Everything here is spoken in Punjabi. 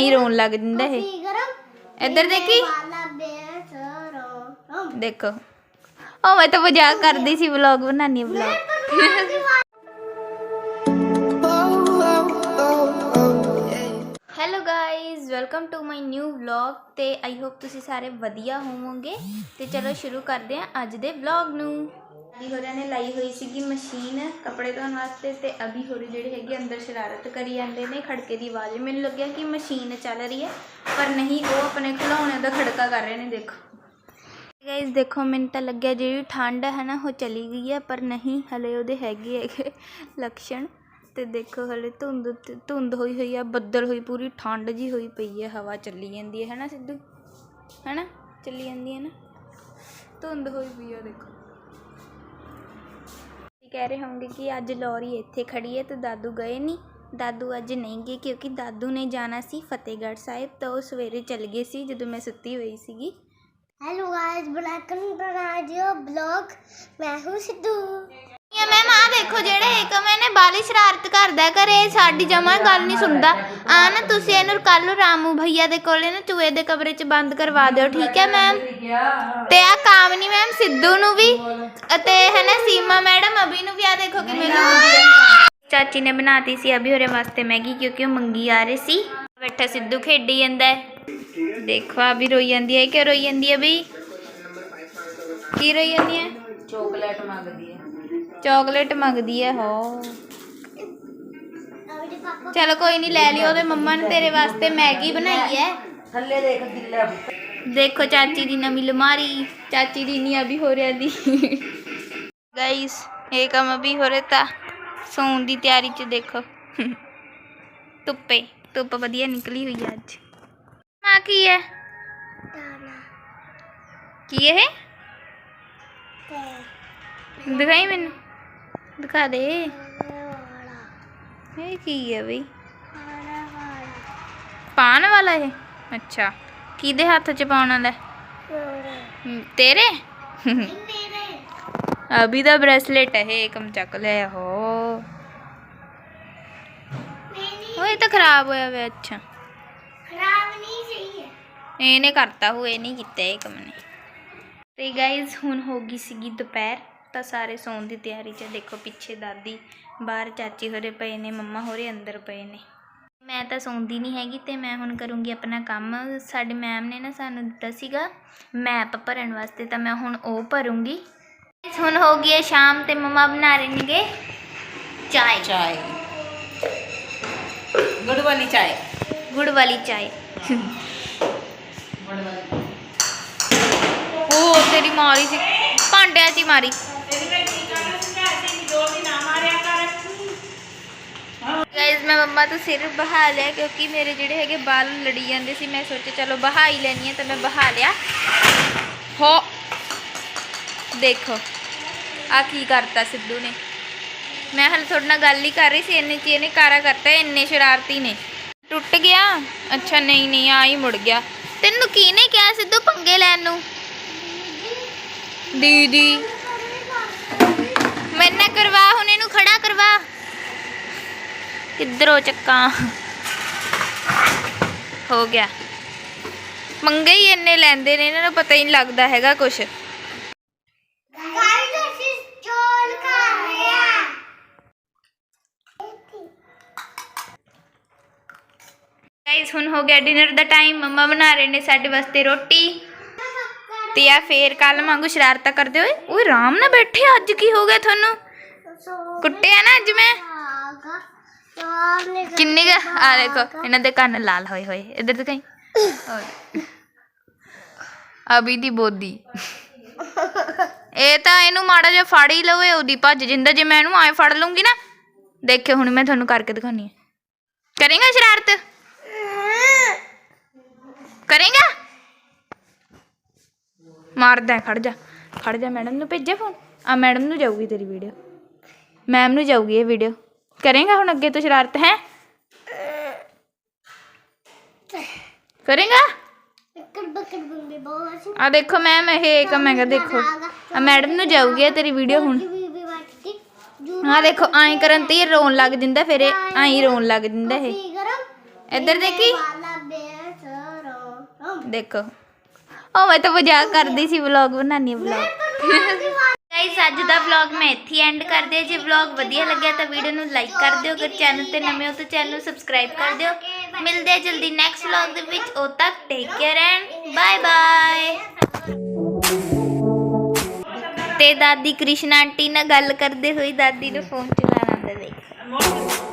ਐਂ ਰੋਣ ਲੱਗ ਜਾਂਦਾ ਇਹ। ਇੱਧਰ ਦੇਖੀ? ਦੇਖੋ। ਉਹ ਮੈਂ ਤਾਂ ਮਜ਼ਾਕ ਕਰਦੀ ਸੀ ਵਲੌਗ ਬਣਾਉਣੀ vlog. Hello guys welcome to my new vlog ਤੇ ਆਈ ਹੋਪ ਤੁਸੀਂ ਸਾਰੇ ਵਧੀਆ ਹੋਵੋਗੇ। ਤੇ ਚਲੋ ਸ਼ੁਰੂ ਕਰਦੇ ਹਾਂ ਅੱਜ ਦੇ ਵਲੌਗ ਨੂੰ। ਅਭੀ ਹੋਰਾਂ ਨੇ ਲਾਈ ਹੋਈ ਸੀਗੀ ਮਸ਼ੀਨ ਕੱਪੜੇ ਧੋਣ ਵਾਸਤੇ ਤੇ ਅਭੀ ਹੋਰੀ ਜਿਹੜੇ ਹੈਗੇ ਅੰਦਰ ਸ਼ਰਾਰਤ ਕਰੀ ਜਾਂਦੇ ਨੇ ਖੜਕੇ ਦੀ ਆਵਾਜ਼। ਮੈਨੂੰ ਲੱਗਿਆ ਕਿ ਮਸ਼ੀਨ ਚੱਲ ਰਹੀ ਹੈ, ਪਰ ਨਹੀਂ, ਉਹ ਆਪਣੇ ਖਿਡੌਣਿਆਂ ਦਾ ਖੜਕਾ ਕਰ ਰਹੇ ਨੇ, ਦੇਖੋ। ਗਾਇਜ਼ ਦੇਖੋ, ਮੈਨੂੰ ਤਾਂ ਲੱਗਿਆ ਜਿਹੜੀ ਠੰਡ ਹੈ ਨਾ, ਉਹ ਚਲੀ ਗਈ ਹੈ, ਪਰ ਨਹੀਂ, ਹਲੇ ਉਹਦੇ ਹੈਗੇ ਹੈਗੇ ਲੱਛਣ। ਤੇ ਦੇਖੋ, ਹਲੇ ਧੁੰਦ ਧੁੰਦ ਹੋਈ ਹੋਈ ਆ, ਬੱਦਲ ਹੋਈ, ਪੂਰੀ ਠੰਡ ਜੀ ਹੋਈ ਪਈ ਹੈ, ਹਵਾ ਚੱਲੀ ਜਾਂਦੀ ਹੈ ਹੈ ਨਾ ਸਿੱਧੂ? ਹੈ ਨਾ ਚੱਲੀ ਜਾਂਦੀ ਹੈ ਨਾ? ਧੁੰਦ ਹੋਈ ਪਈ ਆ, ਦੇਖੋ। ਕਹਿ ਰਹੇ ਹੋਵੋਗੇ ਕਿ ਅੱਜ ਲੋਰੀ ਇੱਥੇ ਖੜੀ ਹੈ ਤੇ ਦਾਦੂ ਗਏ ਨਹੀਂ ਦਾਦੂ ਅੱਜ ਨਹੀਂ ਗਏ ਕਿਉਂਕਿ ਦਾਦੂ ਨੇ ਜਾਣਾ ਸੀ ਫਤਿਹਗੜ੍ਹ ਸਾਹਿਬ ਤਾਂ ਉਹ ਸਵੇਰੇ ਚੱਲ ਗਏ ਸੀ ਜਦੋਂ ਮੈਂ ਸੁੱਤੀ ਹੋਈ ਸੀਗੀ हेलो गाइस ब्लैक एंड बना दियो ब्लॉग मैं हूँ सिद्धू ਯਾ ਮੈਮ ਆ ਦੇਖੋ ਜਿਹੜੇ ਇੱਕ ਮੈਨੇ ਬਾਲੀ ਸ਼ਰਾਰਤ ਕਰਦਾ ਕਰੇ ਸਾਡੀ ਜਮਾ ਗੱਲ ਨਹੀਂ ਸੁਣਦਾ ਆ ਨਾ ਤੁਸੀਂ ਇਹਨੂੰ ਕੱਲ ਨੂੰ ਰਾਮੂ ਭਈਆ ਦੇ ਕੋਲੇ ਨਾ ਚੂਹੇ ਦੇ ਕਮਰੇ 'ਚ ਬੰਦ ਕਰਵਾ ਦਿਓ ਠੀਕ ਹੈ ਮੈਮ ਤੇ ਆ ਕਾਮਨੀ ਮੈਮ ਸਿੱਧੂ ਨੂੰ ਵੀ ਅਤੇ ਹੈ ਨਾ ਸੀਮਾ चाची ने बनाती सी अभी और वास्ते मैगी क्योंकि मंगी आ रही सी बैठा सिद्धू खेडी जाता देखो अभी रोई जाती है क्या रोई जाती है बी की रोई जाती है चॉकलेट मंगती है चॉकलेट मंगती है हो चलो कोई नहीं ले लियो तो मम्मा ने तेरे वास्ते मैगी बनाई है देखो चाची दी नमी लमारी चाची दी नहीं अभी हो रहा दी गाइस एक हम अभी हो रहा था सौन की तैयारी देखो धुप्पे धुप्प वी निकली हुई है अच्छ की है की दे हाथ पाने अभी ब्रेसलेट है कम चक लिया हो ਖਰਾਬ ਹੋਇਆ ਵੇ ਅੱਛਾ। ਖਰਾਬ ਨਹੀਂ ਸਹੀ ਹੈ। ਇਹਨੇ ਕਰਤਾ ਹੋਏ ਨਹੀਂ ਕੀਤਾ ਇਹ ਕੰਮ ਨੇ। ਤੇ ਗਾਇਜ਼ ਹੁਣ ਹੋ ਗਈ ਸੀਗੀ ਦੁਪਹਿਰ ਤਾਂ ਸਾਰੇ ਸੌਣ ਦੀ ਤਿਆਰੀ 'ਚ ਦੇਖੋ ਪਿੱਛੇ ਦਾਦੀ ਬਾਹਰ ਚਾਚੀ ਹੋਰੇ ਪਏ ਨੇ ਮੰਮਾ ਹੋਰੇ ਅੰਦਰ ਪਏ ਨੇ। ਮੈਂ ਤਾਂ ਸੌਂਦੀ ਨਹੀਂ ਹੈਗੀ ਤੇ ਮੈਂ ਹੁਣ ਕਰੂੰਗੀ ਆਪਣਾ ਕੰਮ। ਸਾਡੇ ਮੈਮ ਨੇ ਨਾ ਸਾਨੂੰ ਦਿੱਤਾ ਸੀਗਾ ਮੈਪ ਭਰਨ ਵਾਸਤੇ ਤਾਂ ਮੈਂ ਹੁਣ ਉਹ ਭਰੂੰਗੀ। ਹੁਣ ਹੋ ਗਈ ਹੈ ਸ਼ਾਮ ਤੇ ਮਮਾ ਬਣਾ ਰਹੇ ਨੇਗੇ ਚਾਏ। ਚਾਏ। गुड़ वाली चाय। गुड़ वाली चाय। गुड़ वाली ਉਹ ਤੇਰੀ ਮਾਰੀ ਸੀ ਭਾਂਡਿਆਂ 'ਚ ਹੀ ਮਾਰੀ ਗਾਇਜ਼ ਮੈਂ ਮੰਮਾ ਤੋਂ ਸਿਰ ਬਹਾ ਲਿਆ ਕਿਉਂਕਿ ਮੇਰੇ ਜਿਹੜੇ ਹੈਗੇ ਬਾਲ ਲੜੀ ਜਾਂਦੇ ਸੀ ਮੈਂ ਸੋਚਿਆ ਚਲੋ ਬਹਾ ਹੀ ਲੈਣੀ ਹੈ ਤਾਂ ਮੈਂ ਬਹਾ ਲਿਆ ਹੋ ਦੇਖੋ ਆ ਕੀ ਕਰਤਾ ਸਿੱਧੂ ਨੇ ਮੈਂ ਹਾਲੇ ਤੁਹਾਡੇ ਨਾਲ ਗੱਲ ਹੀ ਕਰ ਰਹੀ ਸੀ, ਇੰਨੇ ਚ ਇਹਨੇ ਕਾਰਾ ਕਰਤਾ, ਇੰਨੇ ਸ਼ਰਾਰਤੀ ਨੇ। ਟੁੱਟ ਗਿਆ? ਅੱਛਾ, ਨਹੀਂ ਨਹੀਂ ਆ ਹੀ ਮੁੜ ਗਿਆ। ਤੈਨੂੰ ਕਿਹਨੇ ਕਿਹਾ ਸਿੱਧੂ ਪੰਗੇ ਲੈਣ ਨੂੰ? ਦੀਦੀ। ਮੈਂ ਕਰਵਾ, ਹੁਣ ਇਹਨੂੰ ਖੜਾ ਕਰਵਾ। ਕਿੱਧਰੋਂ ਚੱਕਾਂ? ਹੋ ਗਿਆ। ਮੰਗੇ ਹੀ ਇੰਨੇ ਲੈਂਦੇ ਨੇ, ਇਹਨਾਂ ਨੂੰ ਪਤਾ ਹੀ ਨਹੀਂ ਲੱਗਦਾ ਹੈਗਾ ਕੁਛ। ਗਾਇਸ ਹੁਣ ਹੋ ਗਿਆ ਡਿਨਰ ਦਾ ਟਾਈਮ ਮੰਮਾ ਬਣਾ ਰਹੇ ਨੇ ਸਾਡੇ ਵਾਸਤੇ ਰੋਟੀ। ਤੇ ਆ ਫੇਰ ਕੱਲ ਵਾਂਗੂ ਸ਼ਰਾਰਤਾਂ ਕਰਦੇ ਹੋਏ। ਓਏ, ਆਰਾਮ ਨਾਲ ਬੈਠੇ ਅੱਜ ਕੀ ਹੋ ਗਿਆ ਤੁਹਾਨੂੰ? ਕੁੱਟਿਆ ਨਾ ਅੱਜ ਮੈਂ? ਆਗਾ ਸਾਹਮਣੇ ਆ ਦੇਖੋ, ਇਹਨਾਂ ਦੇ ਕੰਨ ਲਾਲ ਹੋਏ ਹੋਏ। ਇੱਧਰ ਦਿਖਾਈ। ਅਭੀ ਦੀ ਬੋਦੀ। ਇਹ ਤਾਂ ਇਹਨੂੰ ਮਾੜਾ ਜਿਹਾ ਫੜ ਹੀ ਲਵੇ, ਉਹਦੀ ਭੱਜ ਜਿੰਦਾ। ਜੇ ਮੈਂ ਇਹਨੂੰ ਆਏ ਫੜ ਲੂੰਗੀ ਨਾ, ਦੇਖਿਓ, ਹੁਣ ਮੈਂ ਤੁਹਾਨੂੰ ਕਰਕੇ ਦਿਖਾਉਣੀ ਹੈ ਕਰੇਗਾ ਸ਼ਰਾਰਤ? ਕਰੇਗਾ? ਮਾਰਦਾ ਖੜ ਜਾ ਖੜ ਜਾ ਮੈਡਮ ਨੂੰ ਭੇਜੇ ਫੋਨ ਆ ਮੈਡਮ ਨੂੰ ਜਾਊਗੀ ਤੇਰੀ ਵੀਡੀਓ ਮੈਮ ਨੂੰ ਜਾਊਗੀ ਇਹ ਵੀਡੀਓ ਕਰੇਗਾ ਹੁਣ ਅੱਗੇ ਤੋਂ ਸ਼ਰਾਰਤ, ਹੈ? ਕਰੇਗਾ? ਆ ਦੇਖੋ ਮੈਮ ਇਹ ਕੰਮ ਹੈਗਾ ਦੇਖੋ ਆ ਮੈਡਮ ਨੂੰ ਜਾਊਗੀ ਤੇਰੀ ਵੀਡੀਓ ਹੁਣ। ਆ ਦੇਖੋ, ਐਂ ਕਰਨ ਤੇ ਇਹ ਰੋਣ ਲੱਗ ਜਾਂਦਾ, ਫਿਰ ਇਹ ਐਂ ਰੋਣ ਲੱਗ ਜਾਂਦਾ ਇਹ। ਇੱਧਰ ਦੇਖੀ? ਦੇਖੋ। ਉਹ ਮੈਂ ਤਾਂ ਮਜ਼ਾਕ ਕਰਦੀ ਸੀ ਵਲੌਗ ਬਣਾਉਣੀ ਵਲੌਗ ਗਾਇਸ ਅੱਜ ਦਾ ਵਲੌਗ ਮੈਂ ਇੱਥੇ ਐਂਡ ਕਰਦੇ ਹਾਂ। ਜੇ ਵਲੌਗ ਵਧੀਆ ਲੱਗਿਆ ਤਾਂ ਵੀਡੀਓ ਨੂੰ ਲਾਈਕ ਕਰ ਦਿਓ। ਅਗਰ ਚੈਨਲ ਤੇ ਨਵੇਂ ਹੋ ਤਾਂ ਚੈਨਲ ਨੂੰ ਸਬਸਕ੍ਰਾਈਬ ਕਰ ਦਿਓ। ਮਿਲਦੇ ਹਾਂ ਜਲਦੀ ਨੈਕਸਟ ਵਲੌਗ ਦੇ ਵਿੱਚ। ਉਦੋਂ ਤੱਕ take care and bye bye ਤੇ ਦਾਦੀ ਕ੍ਰਿਸ਼ਨ ਆਂਟੀ ਨਾਲ ਗੱਲ ਕਰਦੇ ਹੋਏ ਦਾਦੀ ਨੂੰ ਫੋਨ ਚਲਾਉਣਾ ਆਉਂਦਾ ਦੇਖ।